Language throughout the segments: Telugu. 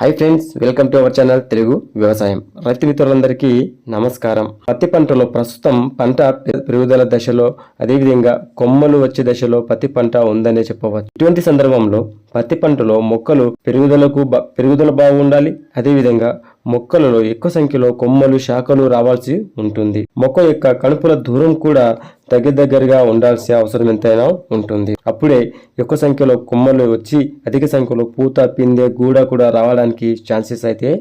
Hi friends welcome to our channel Telugu వ్యవసాయం రైతు మిత్రులందరికీ నమస్కారం పత్తి పంటలో ప్రస్తుతం పంట పెరుగుదల దశలో అదేవిధంగా కొమ్మలు వచ్చే దశలో పత్తి పంట ఉందనే చెప్పవచ్చు ఇటువంటి సందర్భంలో పత్తి పంటలో మొక్కలు పెరుగుదలకు పెరుగుదల బాగుండాలి అదేవిధంగా మొక్కలలో ఎక్కువ సంఖ్యలో కొమ్మలు శాఖలు రావాల్సి ఉంటుంది. మొక్క యొక్క కణుపుల దూరం కూడా దగ్గర దగ్గరగా ఉండాల్సిన అవసరం ఎంతైనా ఉంటుంది. అప్పుడే ఎక్కువ సంఖ్యలో కొమ్మలు వచ్చి అధిక సంఖ్యలో పూత పిందె గూడ కూడా రావడానికి ఛాన్సెస్ అయితే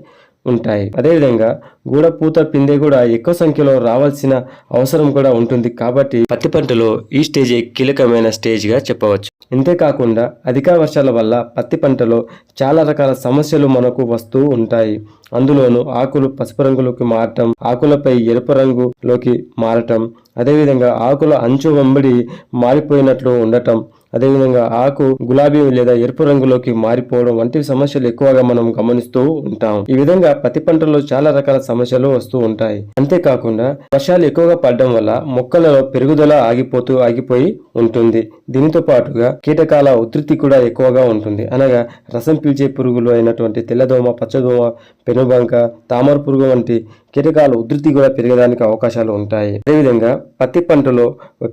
ఉంటాయి. అదేవిధంగా గూడ పూత పిందె కూడా ఎక్కువ సంఖ్యలో రావాల్సిన అవసరం కూడా ఉంటుంది కాబట్టి పత్తి పంటలో ఈ స్టేజ్ కీలకమైన స్టేజ్గా చెప్పవచ్చు. ఇంతేకాకుండా అధిక వర్షాల వల్ల పత్తి పంటలో చాలా రకాల సమస్యలు మనకు వస్తూ ఉంటాయి. అందులోనూ ఆకులు పసుపు రంగులోకి మారటం ఆకులపై ఎరుపు రంగులోకి మారటం అదేవిధంగా ఆకుల అంచు వెంబడి మారిపోయినట్లు ఉండటం అదేవిధంగా ఆకు గులాబీ లేదా ఎరుపు రంగులోకి మారిపోవడం వంటి సమస్యలు ఎక్కువగా మనం గమనిస్తూ ఉంటాం. ఈ విధంగా పత్తి పంటలో చాలా రకాల సమస్యలు వస్తూ ఉంటాయి. అంతేకాకుండా వర్షాలు ఎక్కువగా పడడం వల్ల మొక్కలలో పెరుగుదల ఆగిపోతూ ఆగిపోయి ఉంటుంది. దీనితో పాటుగా కీటకాల ఉధృతి కూడా ఎక్కువగా ఉంటుంది. అనగా రసం పీల్చే పురుగులు అయినటువంటి తెల్లదోమ పచ్చదోమ పెనుబంక తామర పురుగు వంటి కీటకాల ఉధృతి కూడా పెరగడానికి అవకాశాలు ఉంటాయి. అదేవిధంగా పత్తి పంటలో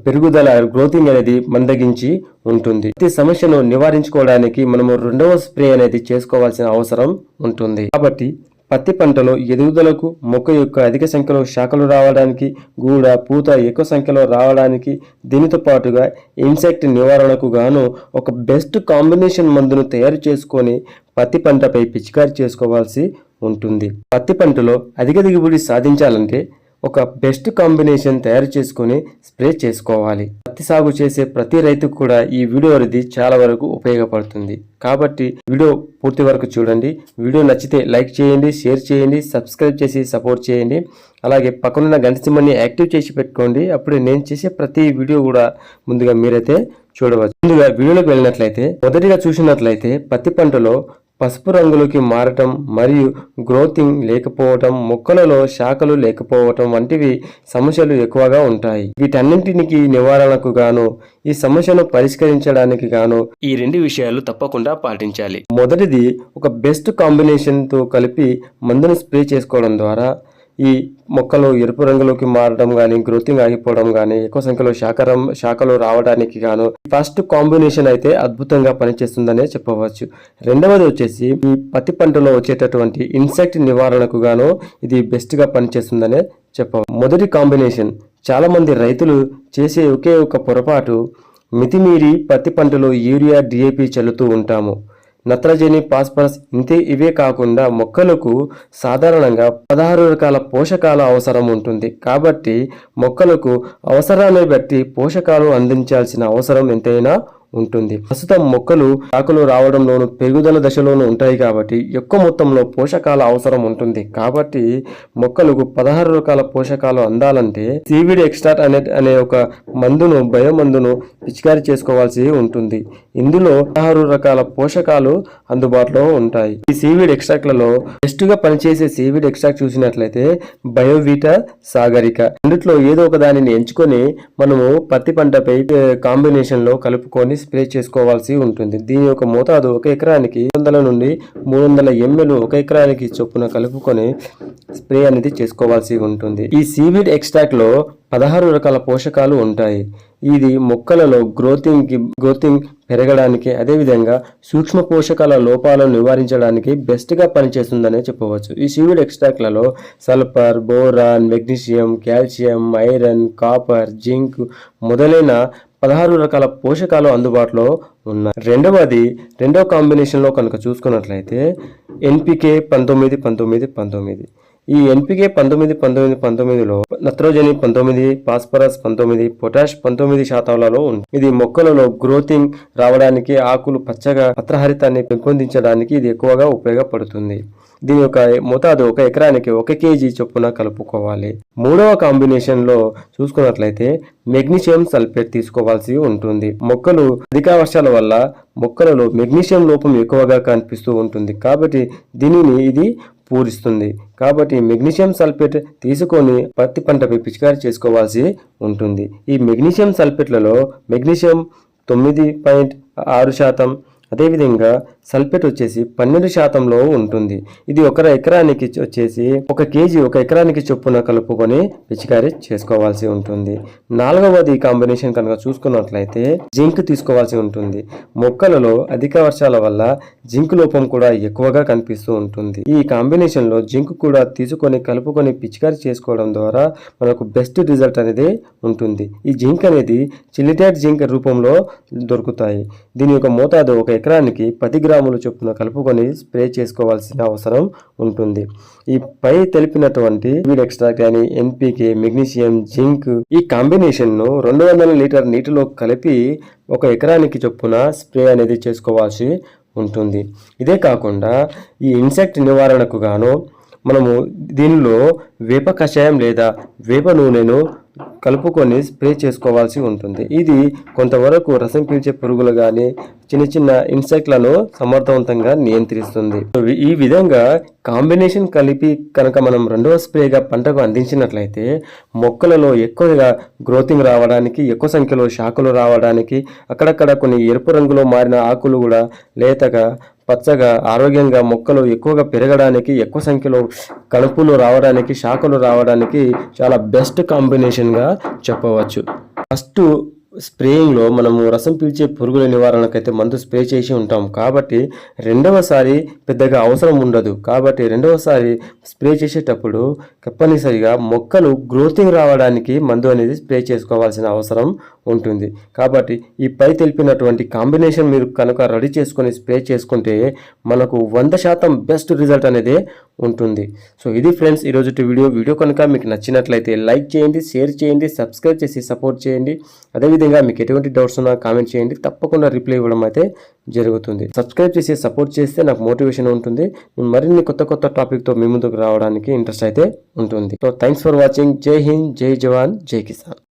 పెరుగుదల గ్రోతింగ్ అనేది మందగించి ఉంటుంది. ప్రతి సమస్యను నివారించుకోవడానికి మనము రెండవ స్ప్రే అనేది చేసుకోవాల్సిన అవసరం ఉంటుంది. కాబట్టి పత్తి పంటలో ఎదుగుదలకు మొక్క యొక్క అధిక సంఖ్యలో శాఖలు రావడానికి గూడ పూత ఎక్కువ సంఖ్యలో రావడానికి దీనితో పాటుగా ఇన్సెక్ట్ నివారణకు గాను ఒక బెస్ట్ కాంబినేషన్ మందును తయారు చేసుకొని పత్తి పంటపై పిచికారి చేసుకోవాల్సి ఉంటుంది. పత్తి పంటలో అధిక దిగుబడి సాధించాలంటే ఒక బెస్ట్ కాంబినేషన్ తయారు చేసుకొని స్ప్రే చేసుకోవాలి. పత్తి సాగు చేసే ప్రతి రైతుకు కూడా ఈ వీడియో అనేది చాలా వరకు ఉపయోగపడుతుంది. కాబట్టి వీడియో పూర్తి వరకు చూడండి. వీడియో నచ్చితే లైక్ చేయండి షేర్ చేయండి సబ్స్క్రైబ్ చేసి సపోర్ట్ చేయండి. అలాగే పక్కనున్న గంట సింబల్ని యాక్టివ్ చేసి పెట్టుకోండి. అప్పుడే నేను చేసే ప్రతి వీడియో కూడా ముందుగా మీరైతే చూడవచ్చు. ముందుగా వీడియోలోకి వెళ్ళినట్లయితే మొదటిగా చూసినట్లయితే పత్తి పంటలో పసుపు రంగులోకి మారటం మరియు గ్రోతింగ్ లేకపోవటం మొక్కలలో శాఖలు లేకపోవటం వంటివి సమస్యలు ఎక్కువగా ఉంటాయి. వీటన్నింటికి నివారణకు గాను ఈ సమస్యను పరిష్కరించడానికి గాను ఈ రెండు విషయాలు తప్పకుండా పాటించాలి. మొదటిది ఒక బెస్ట్ కాంబినేషన్తో కలిపి మందును స్ప్రే చేసుకోవడం ద్వారా ఈ మొక్కలు ఎరుపు రంగులోకి మారడం కానీ గ్రోతింగ్ ఆగిపోవడం కానీ ఎక్కువ సంఖ్యలో శాఖరం శాఖలు రావడానికి గాను ఫస్ట్ కాంబినేషన్ అయితే అద్భుతంగా పనిచేస్తుందనే చెప్పవచ్చు. రెండవది వచ్చేసి ఈ పత్తి పంటలో వచ్చేటటువంటి ఇన్సెక్ట్ నివారణకు గాను ఇది బెస్ట్గా పనిచేస్తుందనే చెప్పవచ్చు మొదటి కాంబినేషన్. చాలామంది రైతులు చేసే ఒకే ఒక పొరపాటు మితిమీరి పత్తి పంటలో యూరియా డిఏపి చల్లుతూ ఉంటాము. నత్రజని ఫాస్ఫరస్ ఇంతే ఇవే కాకుండా మొక్కలకు సాధారణంగా పదహారు రకాల పోషకాల అవసరం ఉంటుంది. కాబట్టి మొక్కలకు అవసరాన్ని బట్టి పోషకాలు అందించాల్సిన అవసరం ఎంతైనా ఉంటుంది. ప్రస్తుతం మొక్కలు ఆకులు రావడంలోను పెరుగుదల దశలోనూ ఉంటాయి కాబట్టి ఎక్కువ మొత్తంలో పోషకాల అవసరం ఉంటుంది. కాబట్టి మొక్కలకు పదహారు రకాల పోషకాలు అందాలంటే సీవిడ్ ఎక్స్ట్రాట్ అనే అనే ఒక మందును బయో మందును పిచికారీ చేసుకోవాల్సి ఉంటుంది. ఇందులో పదహారు రకాల పోషకాలు అందుబాటులో ఉంటాయి. ఈ సీవిడ్ ఎక్స్ట్రాక్ట్లలో బెస్ట్గా పనిచేసే సీవిడ్ ఎక్స్ట్రాక్ట్ చూసినట్లయితే బయోవీటా సాగరిక. రెండిట్లో ఏదో ఒక దానిని ఎంచుకొని మనము పత్తి పంటపై కాంబినేషన్లో కలుపుకొని స్ప్రే చేసుకోవాల్సి ఉంటుంది. దీని యొక్క మోతాదు ఒక ఎకరానికి వందల నుండి మూడు వందల ఎంఎల్ ఒక ఎకరానికి చొప్పున కలుపుకొని స్ప్రే అనేది చేసుకోవాల్సి ఉంటుంది. ఈ సీవిడ్ ఎక్స్ట్రాక్ట్లో పదహారు రకాల పోషకాలు ఉంటాయి. ఇది మొక్కలలో గ్రోతింగ్ గ్రోతింగ్ పెరగడానికి అదేవిధంగా సూక్ష్మ పోషకాల లోపాలను నివారించడానికి బెస్ట్గా పనిచేస్తుందనే చెప్పవచ్చు. ఈ seaweed ఎక్స్ట్రాక్ట్లలో sulphur boron magnesium calcium iron copper zinc మొదలైన పదహారు రకాల పోషకాలు అందుబాటులో ఉన్నాయి. రెండవది రెండవ కాంబినేషన్లో కనుక చూసుకున్నట్లయితే ఎన్పికే పంతొమ్మిది పంతొమ్మిది పంతొమ్మిది. ఈ ఎన్పికే పంతొమ్మిది పంతొమ్మిది పంతొమ్మిదిలో నత్రోజని పంతొమ్మిది ఫాస్ఫరస్ పంతొమ్మిది పొటాష్ పంతొమ్మిది శాతాలలో ఉంది. ఇది మొక్కలలో గ్రోతింగ్ రావడానికి ఆకులు పచ్చగా పత్రహరితాన్ని పెంపొందించడానికి ఇది ఎక్కువగా ఉపయోగపడుతుంది. దీని యొక్క మోతాదు ఒక ఎకరానికి ఒక కేజీ చొప్పున కలుపుకోవాలి. మూడవ కాంబినేషన్లో చూసుకున్నట్లయితే మెగ్నీషియం సల్ఫేట్ తీసుకోవాల్సి ఉంటుంది. మొక్కలు అధిక వర్షాల వల్ల మొక్కలలో మెగ్నీషియం లోపం ఎక్కువగా కనిపిస్తూ ఉంటుంది. కాబట్టి దీనిని ఇది పూరిస్తుంది. కాబట్టి మెగ్నీషియం సల్ఫేట్ తీసుకొని పత్తి పంటపై పిచికారి చేసుకోవాల్సి ఉంటుంది. ఈ మెగ్నీషియం సల్ఫేట్లలో మెగ్నీషియం తొమ్మిది పాయింట్ ఆరు శాతం అదేవిధంగా సల్ఫేట్ వచ్చేసి పన్నెండు శాతంలో ఉంటుంది. ఇది ఒక ఎకరానికి వచ్చేసి ఒక కేజీ ఒక ఎకరానికి చొప్పున కలుపుకొని పిచికారీ చేసుకోవాల్సి ఉంటుంది. నాలుగవది కాంబినేషన్ కనుక చూసుకున్నట్లయితే జింక్ తీసుకోవాల్సి ఉంటుంది. మొక్కలలో అధిక వర్షాల వల్ల జింక్ లోపం కూడా ఎక్కువగా కనిపిస్తూ ఉంటుంది. ఈ కాంబినేషన్లో జింక్ కూడా తీసుకొని కలుపుకొని పిచికారీ చేసుకోవడం ద్వారా మనకు బెస్ట్ రిజల్ట్ అనేది ఉంటుంది. ఈ జింక్ అనేది చిలిటేట్ జింక్ రూపంలో దొరుకుతాయి. దీని యొక్క మోతాదు ఒక ఎకరానికి పది గ్రాముల చొప్పున కలుపుకొని స్ప్రే చేసుకోవాల్సిన అవసరం ఉంటుంది. ఈ పై తెలిపినటువంటి వీడ్ ఎక్స్ట్రాక్ట్ కానీ ఎన్పికే మెగ్నీషియం జింక్ ఈ కాంబినేషన్ను రెండు వందల లీటర్ నీటిలో కలిపి ఒక ఎకరానికి చొప్పున స్ప్రే అనేది చేసుకోవాల్సి ఉంటుంది. ఇదే కాకుండా ఈ ఇన్సెక్ట్ నివారణకు గాను మనము దీనిలో వేప కషాయం లేదా వేప నూనెను కలుపుకొని స్ప్రే చేసుకోవాల్సి ఉంటుంది. ఇది కొంతవరకు రసం పీల్చే పురుగులు కానీ చిన్న చిన్న ఇన్సెక్ట్లను సమర్థవంతంగా నియంత్రిస్తుంది. ఈ విధంగా కాంబినేషన్ కలిపి కనుక మనం రెండవ స్ప్రేగా పంటకు అందించినట్లయితే మొక్కలలో ఎక్కువగా గ్రోతింగ్ రావడానికి ఎక్కువ సంఖ్యలో శాఖలు రావడానికి అక్కడక్కడ కొన్ని ఎరుపు రంగులో మారిన ఆకులు కూడా లేతగా పచ్చగా ఆరోగ్యంగా మొక్కలు ఎక్కువగా పెరగడానికి ఎక్కువ సంఖ్యలో కలుపులు రావడానికి శాఖలు రావడానికి చాలా బెస్ట్ కాంబినేషన్గా చెప్పవచ్చు. ఫస్ట్ స్ప్రేయింగ్లో మనము రసం పీల్చే పురుగుల నివారణకైతే మందు స్ప్రే చేసి ఉంటాం. కాబట్టి రెండవసారి పెద్దగా అవసరం ఉండదు. కాబట్టి రెండవసారి స్ప్రే చేసేటప్పుడు తప్పనిసరిగా మొక్కలు గ్రోతింగ్ రావడానికి మందు అనేది స్ప్రే చేసుకోవాల్సిన అవసరం ఉంటుంది. కాబట్టి ఈ పై తెలిపినటువంటి కాంబినేషన్ మీరు కనుక రెడీ చేసుకొని స్ప్రే చేసుకుంటే మనకు వంద శాతం బెస్ట్ రిజల్ట్ అనేది ఉంటుంది. సో ఇది ఫ్రెండ్స్ ఈరోజు వీడియో. వీడియో కనుక మీకు నచ్చినట్లయితే లైక్ చేయండి షేర్ చేయండి సబ్స్క్రైబ్ చేసి సపోర్ట్ చేయండి. అదేవిధంగా మీకు ఎటువంటి డౌట్స్ ఉన్నా కామెంట్ చేయండి. తప్పకుండా రిప్లై ఇవ్వడం అయితే జరుగుతుంది. సబ్స్క్రైబ్ చేసి సపోర్ట్ చేస్తే నాకు మోటివేషన్ ఉంటుంది. మరిన్ని కొత్త కొత్త టాపిక్తో మీ ముందుకు రావడానికి ఇంట్రెస్ట్ అయితే ఉంటుంది. So thanks for watching. Jai Hind Jai జవాన్ జై కిసాన్.